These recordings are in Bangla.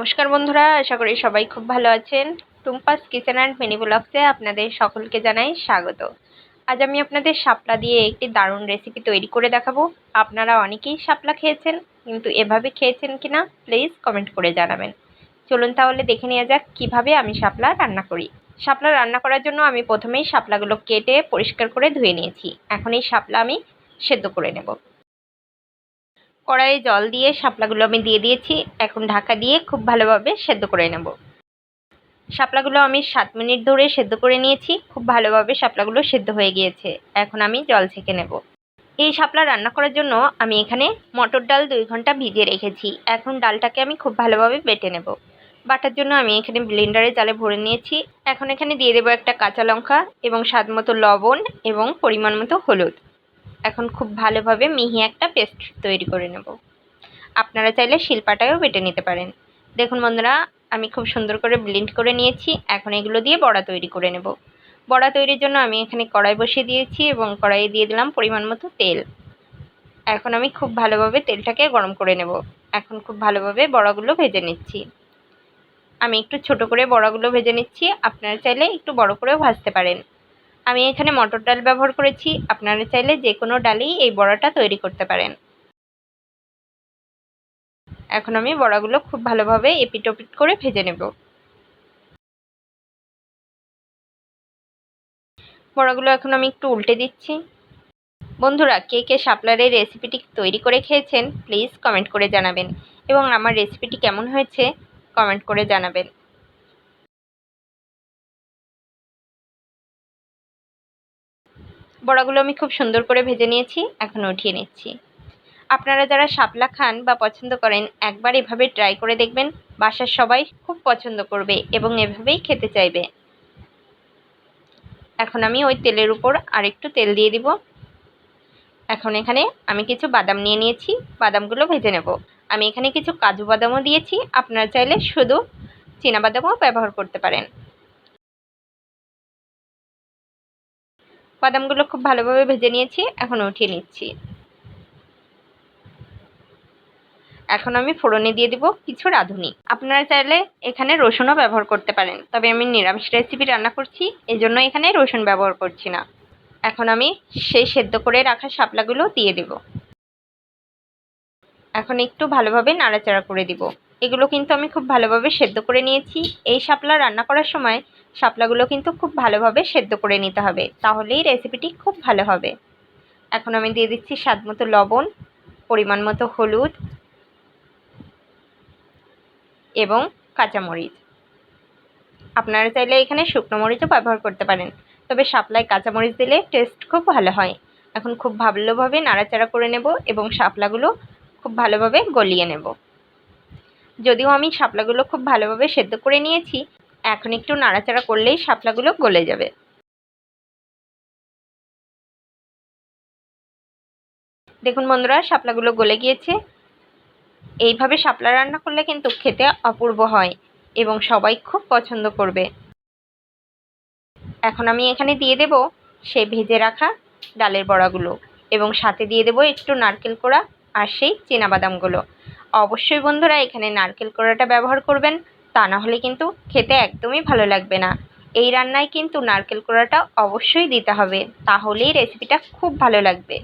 নমস্কার বন্ধুরা, আশা করি সবাই খুব ভালো আছেন। টুম্পাস কিচেন অ্যান্ড মিনি ব্লগসে আপনাদের সকলকে জানাই স্বাগত। আজ আমি আপনাদের শাপলা দিয়ে একটি দারুণ রেসিপি তৈরি করে দেখাবো। আপনারা অনেকেই শাপলা খেয়েছেন, কিন্তু এভাবে খেয়েছেন কিনা প্লিজ কমেন্ট করে জানাবেন। চলুন তাহলে দেখে নেওয়া যাক কীভাবে আমি শাপলা রান্না করি। শাপলা রান্না করার জন্য আমি প্রথমেই শাপলাগুলো কেটে পরিষ্কার করে ধুয়ে নিয়েছি। এখন এই শাপলা আমি সেদ্ধ করে নেব। কড়াইয়ে জল দিয়ে শাপলাগুলো আমি দিয়ে দিয়েছি। এখন ঢাকা দিয়ে খুব ভালোভাবে সেদ্ধ করে নেব। শাপলাগুলো আমি সাত মিনিট ধরে সেদ্ধ করে নিয়েছি। খুব ভালোভাবে শাপলাগুলো সেদ্ধ হয়ে গিয়েছে। এখন আমি জল ছেঁকে নেব। এই শাপলা রান্না করার জন্য আমি এখানে মটর ডাল দুই ঘণ্টা ভিজিয়ে রেখেছি। এখন ডালটাকে আমি খুব ভালোভাবে বেটে নেব। বাটার জন্য আমি এখানে ব্লেন্ডারে জালে ভরে নিয়েছি। এখন এখানে দিয়ে দেবো একটা কাঁচা লঙ্কা এবং স্বাদ মতো লবণ এবং পরিমাণ মতো হলুদ। এখন খুব ভালোভাবে মিহি একটা পেস্ট তৈরি করে নেব। আপনারা চাইলে শিলপাটায়ও বেটে নিতে পারেন। দেখুন বন্ধুরা, আমি খুব সুন্দর করে ব্লেন্ড করে নিয়েছি। এখন এগুলো দিয়ে বড়া তৈরি করে নেব। বড়া তৈরির জন্য আমি এখানে কড়াই বসিয়ে দিয়েছি এবং কড়াইয়ে দিয়ে দিলাম পরিমাণ মতো তেল। এখন আমি খুব ভালোভাবে তেলটাকে গরম করে নেব। এখন খুব ভালোভাবে বড়াগুলো ভেজে নিচ্ছি। আমি একটু ছোট করে বড়াগুলো ভেজে নিচ্ছি। আপনারা চাইলে একটু বড় করেও ভাজতে পারেন। আমি এখানে মটর ডাল ব্যবহার করেছি। আপনারা চাইলে যে কোনো ডালেই এই বড়াটা তৈরি করতে পারেন। এখন আমি বড়াগুলো খুব ভালোভাবে এপিট ওপিট করে ভেজে নেব। বড়াগুলো এখন আমি একটু উল্টে দিচ্ছি। বন্ধুরা, কে কে শাপলার এই রেসিপিটি তৈরি করে খেয়েছেন, প্লিজ কমেন্ট করে জানাবেন। এবং আমার রেসিপিটি কেমন হয়েছে, কমেন্ট করে জানাবেন। বড়াগুলো আমি খুব সুন্দর করে ভেজে নিয়েছি, এখন উঠিয়ে নিচ্ছি। আপনারা যারা শাপলা খান বা পছন্দ করেন, একবার এভাবে ট্রাই করে দেখবেন, বাসার সবাই খুব পছন্দ করবে এবং এভাবেই খেতে চাইবে। এখন আমি ওই তেলের উপর আরেকটু তেল দিয়ে দিব। এখন এখানে আমি কিছু বাদাম নিয়ে নিয়েছি, বাদামগুলো ভেজে নেব। আমি এখানে কিছু কাজু বাদামও দিয়েছি, আপনারা চাইলে শুধু বাদামও ব্যবহার করতে পারেন। বাদামগুলো খুব ভালোভাবে ভেজে নিয়েছি, এখন উঠিয়ে নিচ্ছি। এখন আমি ফোড়নে দিয়ে দিব কিছু রাঁধুনি। আপনারা চাইলে এখানে রসুনও ব্যবহার করতে পারেন, তবে আমি নিরামিষ রেসিপি রান্না করছি, এজন্য এখানে রসুন ব্যবহার করছি না। এখন আমি সেই সেদ্ধ করে রাখা শাপলাগুলো দিয়ে দেব। এখন একটু ভালোভাবে নাড়াচাড়া করে দিব। এগুলো কিন্তু আমি খুব ভালোভাবে সেদ্ধ করে নিয়েছি। এই শাপলা রান্না করার সময় শাপলাগুলো কিন্তু খুব ভালোভাবে সেদ্ধ করে নিতে হবে, তাহলেই রেসিপিটি খুব ভালো হবে। এখন আমি দিয়ে দিচ্ছি স্বাদ মতো লবণ, পরিমাণ মতো হলুদ এবং কাঁচামরিচ। আপনারা চাইলে এখানে শুকনো মরিচও ব্যবহার করতে পারেন, তবে শাপলায় কাঁচামরিচ দিলে টেস্ট খুব ভালো হয়। এখন খুব ভালোভাবে নাড়াচাড়া করে নেব এবং শাপলাগুলো খুব ভালোভাবে গলিয়ে নেব। যদিও আমি শাপলাগুলো খুব ভালোভাবে সেদ্ধ করে নিয়েছি, এখন একটু নাড়াচাড়া করলেই শাপলাগুলো গলে যাবে। দেখুন বন্ধুরা, শাপলাগুলো গলে গিয়েছে। এইভাবে শাপলা রান্না করলে কিন্তু খেতে অপূর্ব হয় এবং সবাই খুব পছন্দ করবে। এখন আমি এখানে দিয়ে দেব সেই ভেজে রাখা ডালের বড়াগুলো এবং সাথে দিয়ে দেব একটু নারকেল কোড়া আর সেই বাদামগুলো অবশ্যই বন্ধুরা এখানে নারকেল কোড়াটা ব্যবহার করবেন। তা না হলে কিন্তু খেতে একদমই ভালো লাগবে না। এই রান্নায় কিন্তু নারকেল কোড়াটা অবশ্যই দিতে হবে। তাহলেই রেসিপিটা খুব ভালো লাগবে।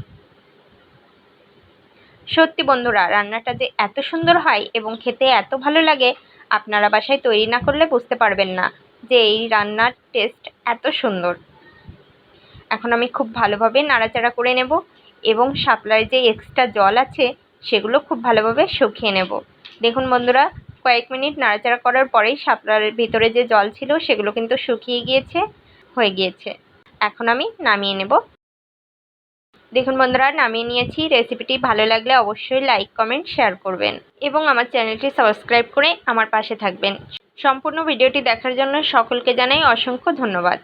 সত্যি বন্ধুরা, রান্নাটা যে এত সুন্দর হয় এবং খেতে এত ভালো লাগে, আপনারা বাসায় তৈরি না করলে বুঝতে পারবেন না যে এই রান্নার টেস্ট এত সুন্দর। এখন আমি খুব ভালোভাবে নাড়াচাড়া করে নেব এবং শাপলার যে এক্সট্রা জল আছে সেগুলো খুব ভালোভাবে শুকিয়ে নেব। দেখুন বন্ধুরা, কয়েক মিনিট নাড়াচাড়া করার পরেই শাপলার ভিতরে যে জল ছিল সেগুলো কিন্তু শুকিয়ে গিয়েছে, হয়ে গিয়েছে। এখন আমি নামিয়ে নেব। দেখুন বন্ধুরা, নামিয়ে নিয়েছি। রেসিপিটি ভালো লাগলে অবশ্যই লাইক, কমেন্ট, শেয়ার করবেন এবং আমার চ্যানেলটি সাবস্ক্রাইব করে আমার পাশে থাকবেন। সম্পূর্ণ ভিডিওটি দেখার জন্য সকলকে জানাই অসংখ্য ধন্যবাদ।